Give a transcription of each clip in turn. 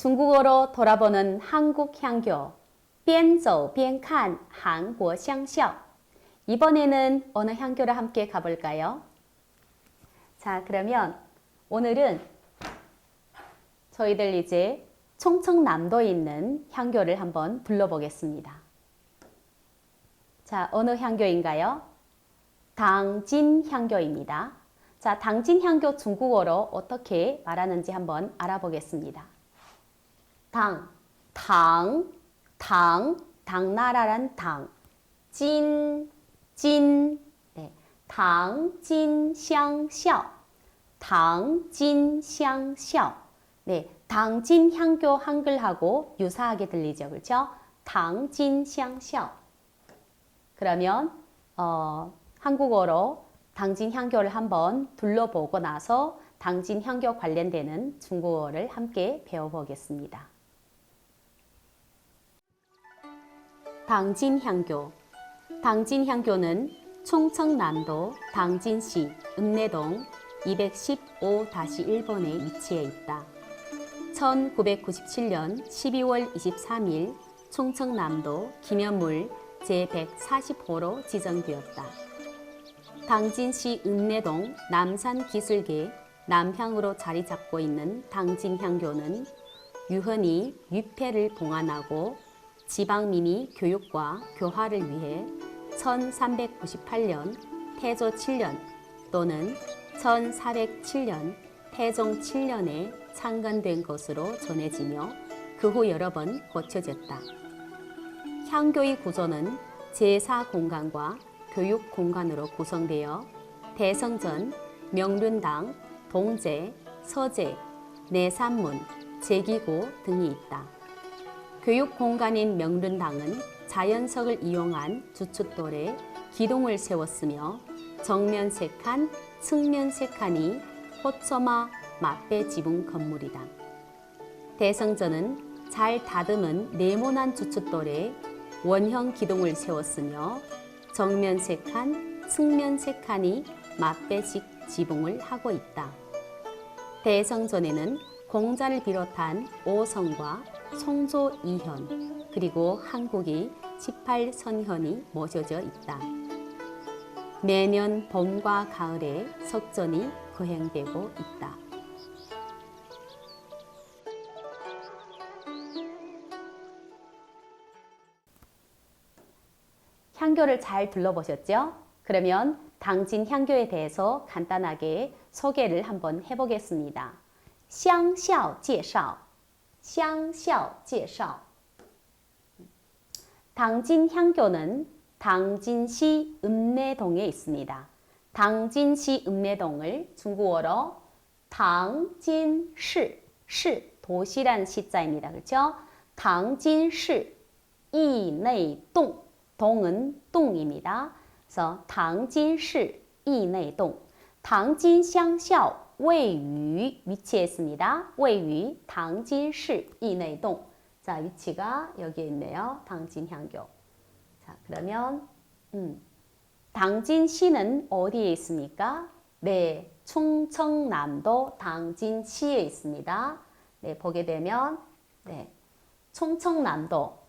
중국어로 돌아보는 한국 향교 边走边看 한국 향校 이번에는 어느 향교를 함께 가볼까요? 자, 그러면 오늘은 저희들 이제 총청남도에 있는 향교를 한번 불러보겠습니다. 자, 어느 향교인가요? 당진 향교입니다. 자, 당진 향교 중국어로 어떻게 말하는지 한번 알아보겠습니다. 당, 당, 당, 당나라란 당, 진, 진, 네. 당, 진, 향, 샤, 당, 진, 향, 샤, 네. 당진 향교 한글하고 유사하게 들리죠, 그렇죠? 당진 향, 샤. 그러면 어, 한국어로 당진 향교를 한번 둘러보고 나서 당진 향교 관련되는 중국어를 함께 배워보겠습니다. 당진 향교 당진 향교는 충청남도 당진시 읍내동 215-1번에 위치해 있다. 1997년 12월 23일 충청남도 기념물 제140호로 지정되었다. 당진시 읍내동 남산기술계 남향으로 자리 잡고 있는 당진향교는 유헌이 위패를 봉안하고 지방민이 교육과 교화를 위해 1398년 태조 7년 또는 1407년 태종 7년에 창건된 것으로 전해지며 그 후 여러 번 고쳐졌다. 향교의 구조는 제사 공간과 교육 공간으로 구성되어 대성전, 명륜당, 동제, 서제, 내산문, 제기고 등이 있다. 교육 공간인 명륜당은 자연석을 이용한 주춧돌에 기둥을 세웠으며 정면 세 칸, 측면 세 칸이 호처마 맞배 지붕 건물이다. 대성전은 잘 다듬은 네모난 주춧돌에 원형 기둥을 세웠으며 정면 세 칸, 측면 세 칸이 맞배식 지붕을 하고 있다. 대성전에는 공자를 비롯한 오성과 송조 이현 그리고 한국이 18선현이 모셔져 있다. 매년 봄과 가을에 석전이 거행되고 있다. 향교를 잘 둘러보셨죠? 그러면 당진 향교에 대해서 간단하게 소개를 한번 해보겠습니다. 香校介绍, 香校介绍. 당진 향교는 당진시 읍내동에 있습니다. 당진시 읍내동을 중국어로 당진시, 시 도시란 시자입니다. 그렇죠? 당진시 이내동, 동은 똥입니다. 그래서 당진시 이내동, 당진乡校 외유 위치했습니다. 외유 당진시 이내동. 자 위치가 여기에 있네요. 당진향교. 자 그러면 음, 당진시는 어디에 있습니까? 네, 충청남도 당진시에 있습니다. 네, 보게 되면 네, 충청남도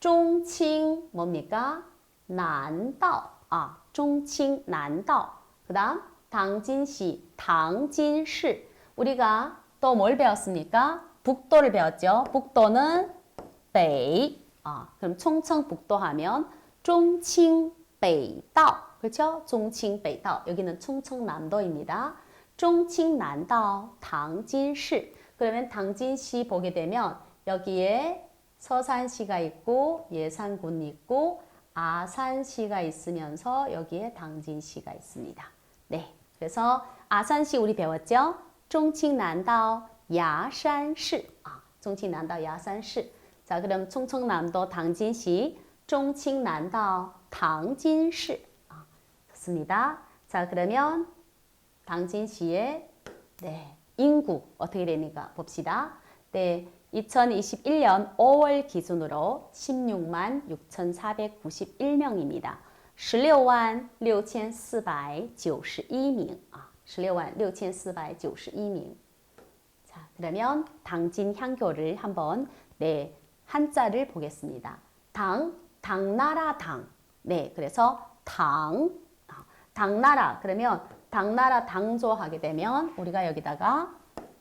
중칭 뭡니까? 난도 아, 중칭 난도. 그다음 당진시, 당진시. 우리가 또 뭘 배웠습니까? 북도를 배웠죠. 북도는 北. 아, 그럼 충청북도 하면 종칭北道. 그렇죠? 종칭北道. 여기는 충청남도입니다. 종칭난도 당진시. 그러면 당진시 보게 되면 여기에 서산시가 있고 예산군이 있고 아산시가 있으면서 여기에 당진시가 있습니다. 네. 그래서 아산시 우리 배웠죠? 종칭난도 야산시. 아, 종칭난도 야산시. 자, 그럼 충청남도 당진시 종칭난도 당진시. 아, 좋습니다. 자, 그러면 당진시의 네, 인구 어떻게 됩니까? 봅시다. 네, 2021년 5월 기준으로 16만 6,491명입니다. 16만 6,491명. 아, 16만 6,491명. 자, 그러면 당진 향교를 한번 네 한자를 보겠습니다. 당 당나라 당. 네, 그래서 당 아, 당나라 그러면 당나라 당조 하게 되면 우리가 여기다가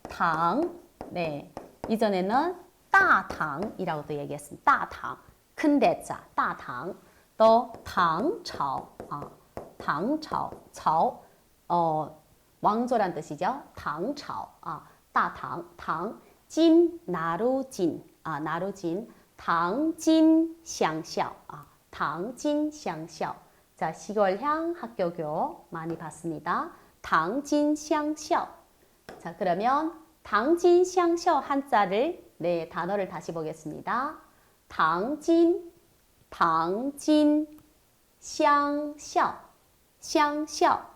당 네. 이전에는 따당이라고도 얘기했습니다. 따당. 큰 대자 따당. 또 당朝아, 당朝 朝 어, 왕조란 뜻이죠. 당朝아, 따당 당, 진 나루진 아, 나루진 당진 샹孝 아, 당진 샹孝 자, 시골향 학교교 많이 봤습니다. 당진 샹孝 자, 그러면 당진 샹孝 한자를 네, 단어를 다시 보겠습니다. 당진 당진, 샹샤, 샹샤.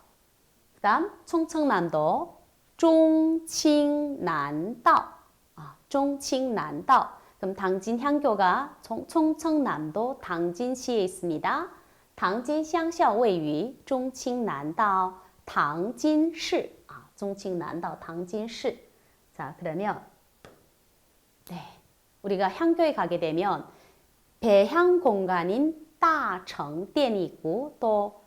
그 다음 청청남도 종칭난도, 아, 종칭난도. 그럼 당진 향교가 청청남도 당진시에 있습니다. 당진 샹샤 위于 종칭난도, 당진시, 아, 종칭난도 당진시. 자, 그러면 네, 우리가 향교에 가게 되면 배향 공간인 따청店이 있고 또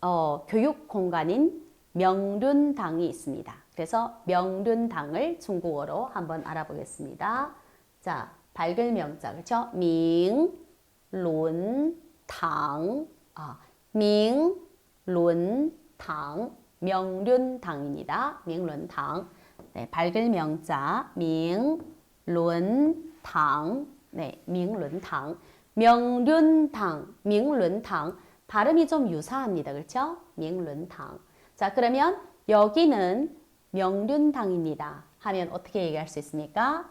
어, 교육 공간인 명륜당이 있습니다. 그래서 명륜당을 중국어로 한번 알아보겠습니다. 자, 밝을 명자 그렇죠? 명, 룬, 당, 아, 명, 룬, 당, 명륜당입니다. 명륜당. 네, 밝을 명자 명, 룬, 당, 네, 명륜당, 명륜당, 명륜당 발음이 좀 유사합니다. 그렇죠? 명륜당. 자, 그러면 여기는 명륜당입니다. 하면 어떻게 얘기할 수 있습니까?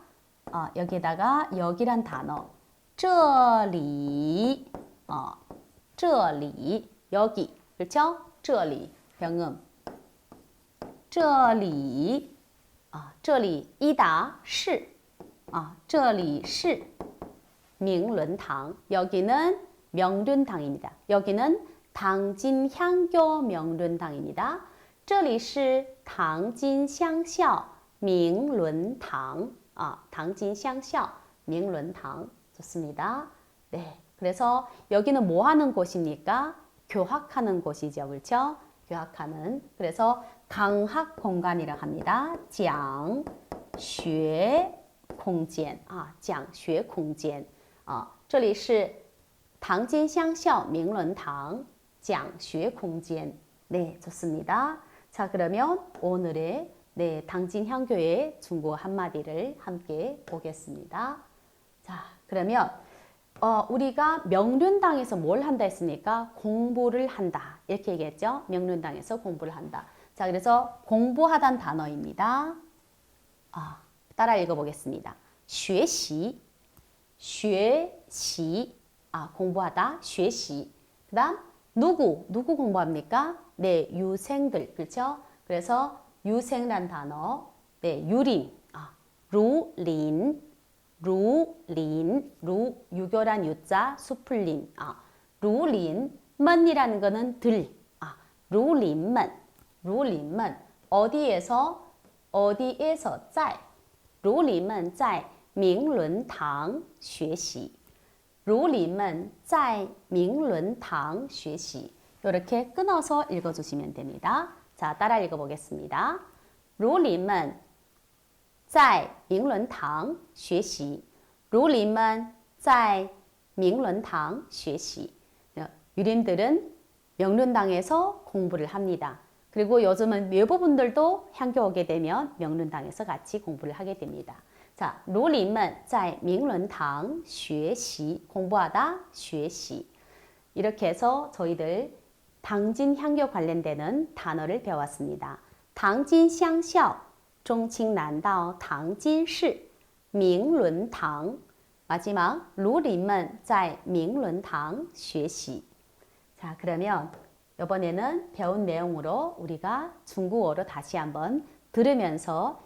어, 여기다가 여기란 단어 这里 어, 这里 여기 그렇죠? 这里 병음 这里 어, 这里 이다 是 어, 这里是 명륜당 여기는 명륜당입니다. 여기는 당진향교 명륜당입니다. 这里是唐金乡校明伦堂 아, 당진샹孝 명륜당 좋습니다. 네, 그래서 여기는 뭐 하는 곳입니까? 교학하는 곳이죠, 그렇죠? 교학하는 그래서 강학 공간이라 합니다. 讲学空间 아, 讲学空间 啊，这里是唐金乡校名伦堂讲学空间 네, 좋습니다. 자, 그러면 오늘의 네, 당진 향교의 중국어 한마디를 함께 보겠습니다. 자, 그러면 어, 우리가 명륜당에서 뭘 한다 했습니까? 공부를 한다. 이렇게 얘기했죠? 명륜당에서 공부를 한다. 자, 그래서 공부하단 단어입니다. 아, 따라 읽어보겠습니다. 学习, 学习, 아, 공부하다, 学习. 그 다음, 누구, 누구 공부합니까? 네, 유생들, 그렇죠? 그래서 유생란 단어, 네, 유린, 아, 루린, 루린, 루, 유교란 유자, 수풀린, 아, 루린, 먼이라는 거는 들, 아, 루린먼, 루린먼, 어디에서, 어디에서, 在, 루린먼, 在, 明伦堂学习. 루린먼, 在明伦堂学习. 이렇게 끊어서 읽어주시면 됩니다. 자, 따라 읽어보겠습니다. 如林们在明伦堂学习.如林们在明伦堂学习. 유림들은 명륜당에서 공부를 합니다. 그리고 요즘은 외부분들도 향교 오게 되면 명륜당에서 같이 공부를 하게 됩니다. 자, 如林们在明伦堂学习 공부하다 学习 이렇게 해서 저희들 당진 향교 관련되는 단어를 배웠습니다. 당진 샹孝 종칭난도 당진시 밍룬당 마지막 루린은 在 밍룬당 学习 자, 그러면 이번에는 배운 내용으로 우리가 중국어로 다시 한번 들으면서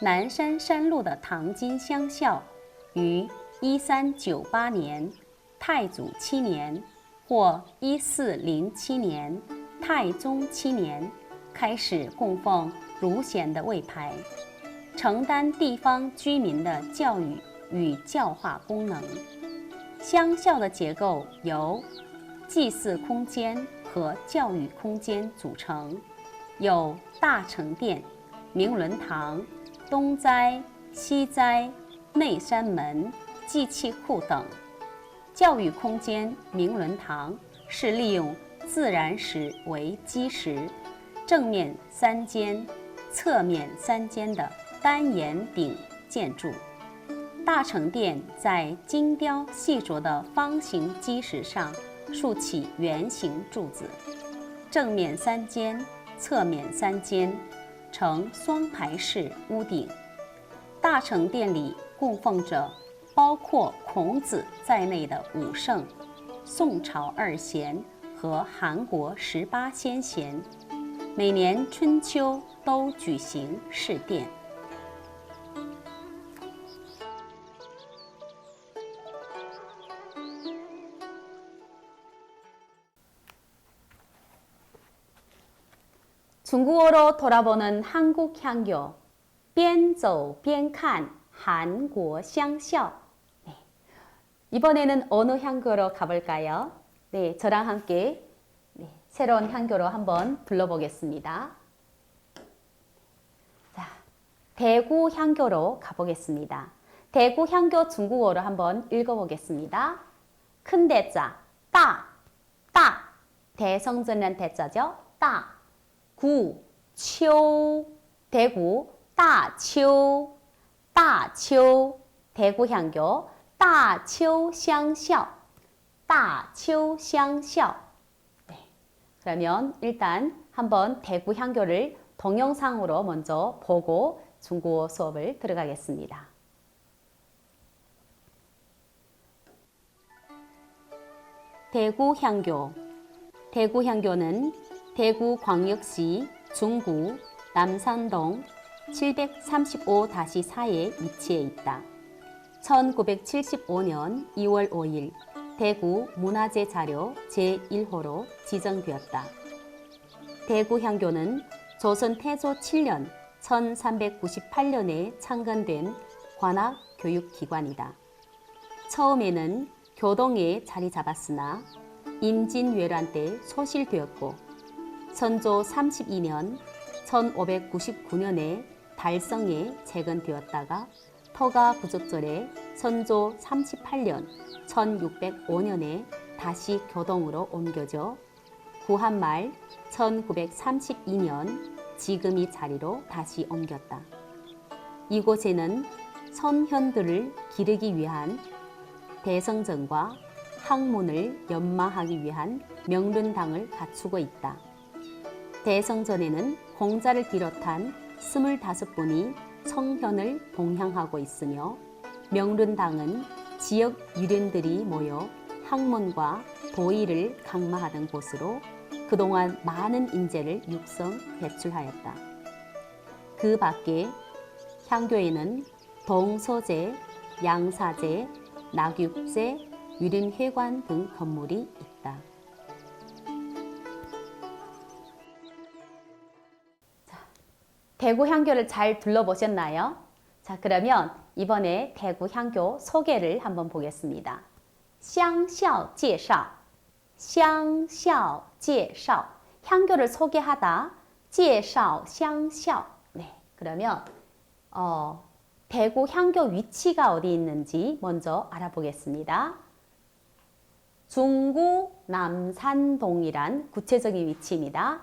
南山山路的唐金乡校，于一三九八年太祖七年或一四零七年太宗七年开始供奉儒贤的位牌，承担地方居民的教育与教化功能。乡校的结构由祭祀空间和教育空间组成，有大成殿、明伦堂、东斋、西斋、内山门、祭器库等。教育空间明伦堂是利用自然石为基石，正面三间、侧面三间的单檐顶建筑。大成殿在精雕细琢的方形基石上竖起圆形柱子，正面三间、侧面三间，呈双排式屋顶。大成殿里供奉着包括孔子在内的五圣、宋朝二贤和韩国十八先贤，每年春秋都举行试殿。 중국어로 돌아보는 한국 향교, 边走边看 한국 乡校. 네. 이번에는 어느 향교로 가볼까요? 네, 저랑 함께 네, 새로운 향교로 한번 불러보겠습니다. 자, 대구 향교로 가보겠습니다. 대구 향교 중국어로 한번 읽어보겠습니다. 큰 대자, 따, 따. 대성전이란 대자죠? 따. 구, 초, 대구, 다초, 다초, 대구향교, 다초향效, 다초향效. 네. 그러면 일단 한번 대구향교를 동영상으로 먼저 보고 중국어 수업을 들어가겠습니다. 대구향교 대구향교는 대구광역시 중구 남산동 735-4에 위치해 있다. 1975년 2월 5일 대구 문화재 자료 제1호로 지정되었다. 대구 향교는 조선 태조 7년 1398년에 창건된 관악 교육기관이다. 처음에는 교동에 자리 잡았으나 임진왜란 때 소실되었고 선조 32년 1599년에 달성에 재건되었다가 터가 부적절해 선조 38년 1605년에 다시 교동으로 옮겨져 구한말 1932년 지금 이 자리로 다시 옮겼다. 이곳에는 선현들을 기르기 위한 대성전과 학문을 연마하기 위한 명륜당을 갖추고 있다. 대성전에는 공자를 비롯한 25분이 성현을 봉향하고 있으며 명륜당은 지역 유린들이 모여 학문과 도의를 강마하던 곳으로 그동안 많은 인재를 육성 배출하였다. 그 밖에 향교에는 동서제, 양사제, 낙육제, 유림회관 등 건물이 대구 향교를 잘 둘러보셨나요? 자, 그러면 이번에 대구 향교 소개를 한번 보겠습니다. 향샤 제사 향샤 제사 향교를 소개하다 제사 향샤 네, 그러면 어, 대구 향교 위치가 어디 있는지 먼저 알아보겠습니다. 중구 남산동이란 구체적인 위치입니다.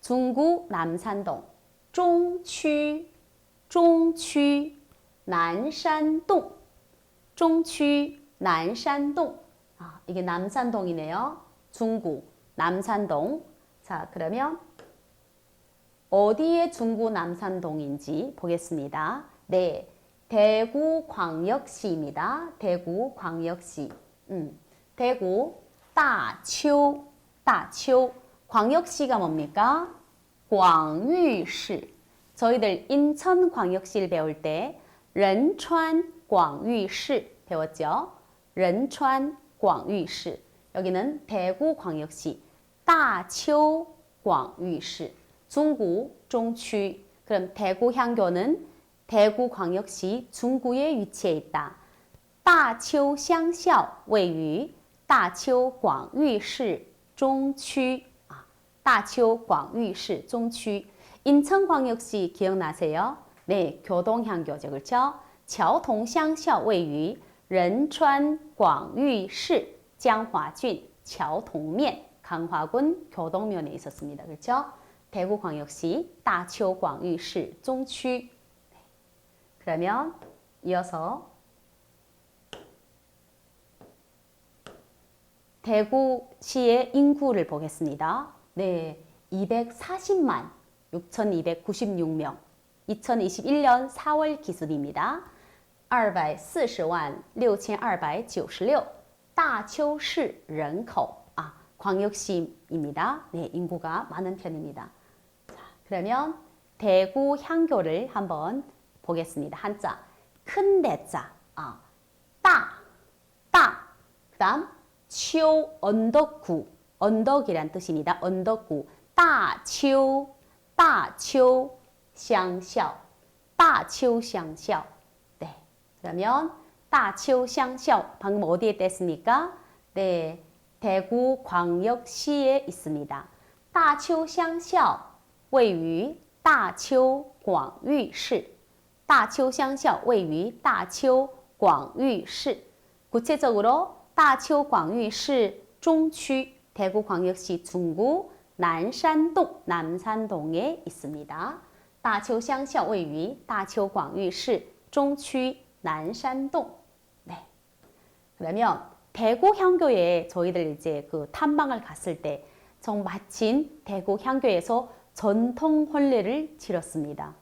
중구 남산동 中区，中区，南山洞，中区南山洞. 아, 이게 남산동이네요. 중구 남산동. 자, 그러면 어디에 중구 남산동인지 보겠습니다. 네, 대구광역시입니다. 대구광역시. 음, 대구 따秋, 따秋. 광역시가 뭡니까? 광유시. 저희들 인천광역시를 배울 때仁川 광유시 배웠죠?仁川 광유시. 여기는 대구광역시 따秋 광유시. 중구 중취. 그럼 대구향교는 대구광역시 중구에 위치해 있다. 大邱乡校位于大邱广域市中区 啊，大邱广域市中区. 인천광역시 기억나세요? 네, 교동향교죠, 그렇죠? 桥동乡校位于仁川广域市江华郡桥동면 강화군 교동면에 있었습니다. 그렇죠? 대구광역시 다초광유시 중취. 그러면 이어서 대구시의 인구를 보겠습니다. 네, 240만 6,296명. 2021년 4월 기준입니다. 240만 6,296. 大邱市人口 아, 광역시입니다. 네, 인구가 많은 편입니다. 자, 그러면 대구 향교를 한번 보겠습니다. 한자 큰 대자 아, 따, 따. 그다음 초 언덕구 언덕이란 뜻입니다. 언덕구 따秋 따秋 乡校 따秋乡校 네. 그러면 따秋乡校 방금 어디에 뗐습니까? 네. 대구 광역시에 있습니다. 따秋乡校位于大邱广域市。大邱乡校位于大邱广域市。 구체적으로 大邱广域市中区 대구광역시 중구 난산동 남산동에 있습니다. 大邱乡校位于大邱广域市中区南山洞. 네. 그러면 대구 향교에 저희들 이제 그 탐방을 갔을 때 정 마침 대구 향교에서 전통 혼례를 치렀습니다.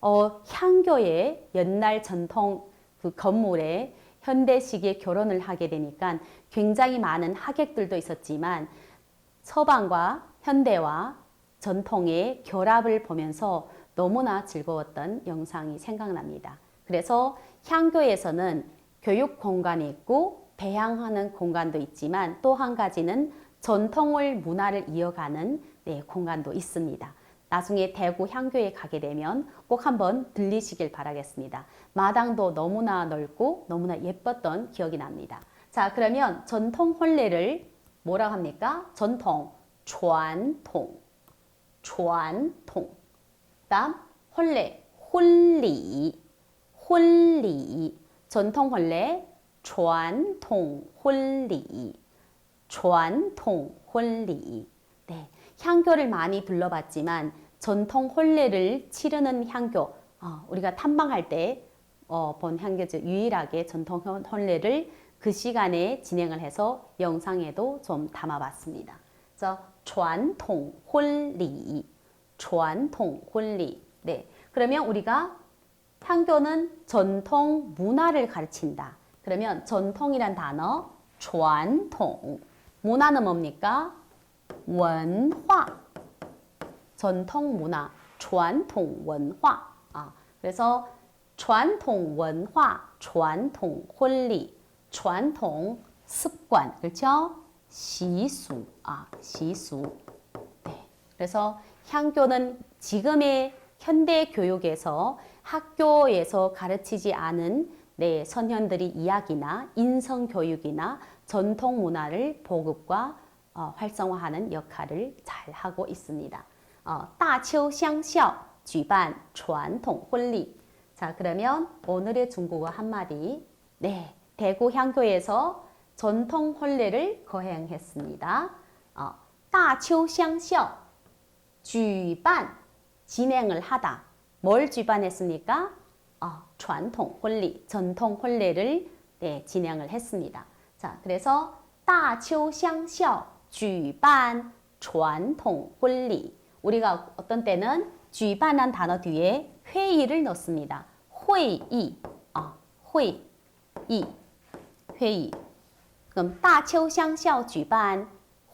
어, 향교의 옛날 전통 그 건물에 현대식의 결혼을 하게 되니까 굉장히 많은 하객들도 있었지만 서방과 현대와 전통의 결합을 보면서 너무나 즐거웠던 영상이 생각납니다. 그래서 향교에서는 교육 공간이 있고 배양하는 공간도 있지만 또 한 가지는 전통을 문화를 이어가는 네, 공간도 있습니다. 나중에 대구 향교에 가게 되면 꼭 한번 들리시길 바라겠습니다. 마당도 너무나 넓고 너무나 예뻤던 기억이 납니다. 자 그러면 전통 혼례를 뭐라 합니까? 전통, 전통, 전통. 다음 혼례, 혼리, 혼리. 전통 혼례, 전통 혼리, 전통 혼리. 네. 향교를 많이 불러봤지만 전통 혼례를 치르는 향교, 어, 우리가 탐방할 때본 어, 향교죠. 유일하게 전통 혼례를 그 시간에 진행을 해서 영상에도 좀 담아봤습니다. 그래서 전통 혼리, 전통 혼리. 네, 그러면 우리가 향교는 전통 문화를 가르친다. 그러면 전통이란 단어, 전통. 문화는 뭡니까? 원화 전통 문화 传统 文化 아, 그래서 传统 文化 传统 혼리 传统 습관 그렇죠? 시수 아, 시수 네. 그래서 향교는 지금의 현대 교육에서 학교에서 가르치지 않은 네, 선현들이 이야기나 인성 교육이나 전통 문화를 보급과 어, 활성화하는 역할을 잘 하고 있습니다. 어, 大邱乡校举办传统婚礼. 자, 그러면 오늘의 중국어 한마디. 네, 대구 향교에서 전통 혼례를 거행했습니다. 어, 大邱乡校 举办 진행을 하다. 뭘 주반했습니까? 어, 传统 혼례, 전통 혼례를 네, 진행을 했습니다. 자, 그래서 大邱乡校 举办传统婚礼 우리가 어떤 때는 举办한 단어 뒤에 회의를 넣습니다. 会议啊，会议，会议。 그럼 따秋乡校 举办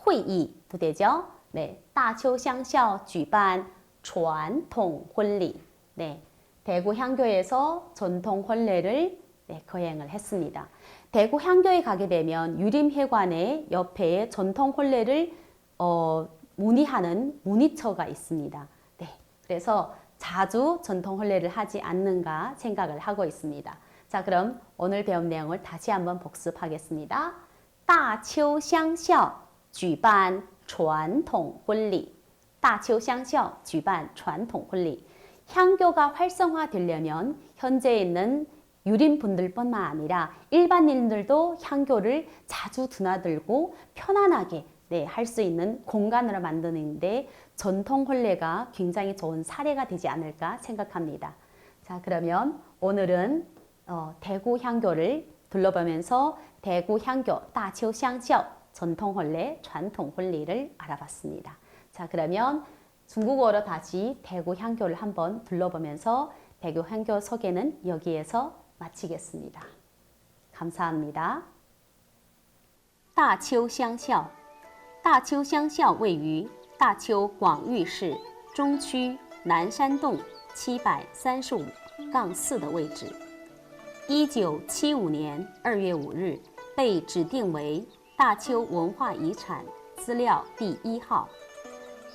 회의도 되죠? 네, 따秋乡校 举办 传统 婚礼. 네, 대구 향교에서 전통婚礼를 네, 거행을 했습니다. 대구 향교에 가게 되면 유림회관의 옆에 전통婚礼를 어, 문의하는 문의처가 있습니다. 네, 그래서 자주 전통婚礼를 하지 않는가 생각을 하고 있습니다. 자, 그럼 오늘 배운 내용을 다시 한번 복습하겠습니다. 大邱乡校举办传统婚礼. 다초乡校 举办 传统 婚礼. 향교가 활성화되려면 현재 있는 유림분들뿐만 아니라 일반인들도 향교를 자주 드나들고 편안하게 네, 할 수 있는 공간으로 만드는데 전통 혼례가 굉장히 좋은 사례가 되지 않을까 생각합니다. 자, 그러면 오늘은 어, 대구 향교를 둘러보면서 대구 향교 다치오 향교 전통 혼례, 전통 혼례를 알아봤습니다. 자, 그러면 중국어로 다시 대구 향교를 한번 둘러보면서 대구 향교 소개는 여기에서 마치겠습니다. 감사합니다. 大邱乡校，大邱乡校位于大邱广域市中区南山洞七百三十五杠四的位置。一九七五年二月五日被指定为大邱文化遗产资料第一号。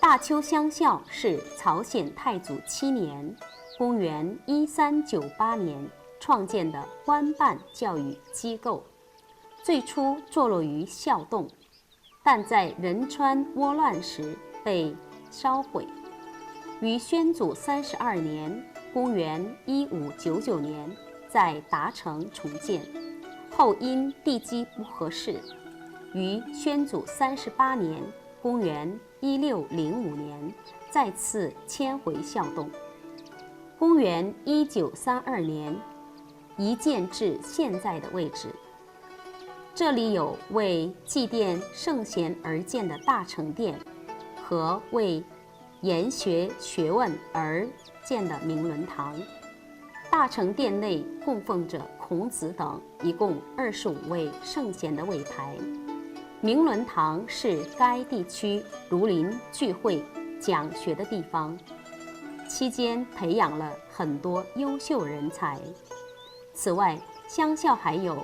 大邱乡校是朝鲜太祖七年（公元一三九八年） 创建的官办教育机构，最初坐落于孝洞，但在仁川倭乱时被烧毁。于宣祖三十二年（公元一五九九年）在达城重建，后因地基不合适，于宣祖三十八年（公元一六零五年）再次迁回孝洞。公元一九三二年，一建至现在的位置。这里有为祭奠圣贤而建的大成殿，和为研学学问而建的明伦堂。大成殿内供奉着孔子等一共二十五位圣贤的位牌。明伦堂是该地区儒林聚会讲学的地方，期间培养了很多优秀人才。此外，乡校还有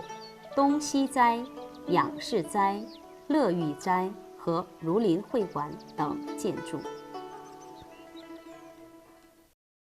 东西斋、仰视斋、乐玉斋和儒林会馆等建筑。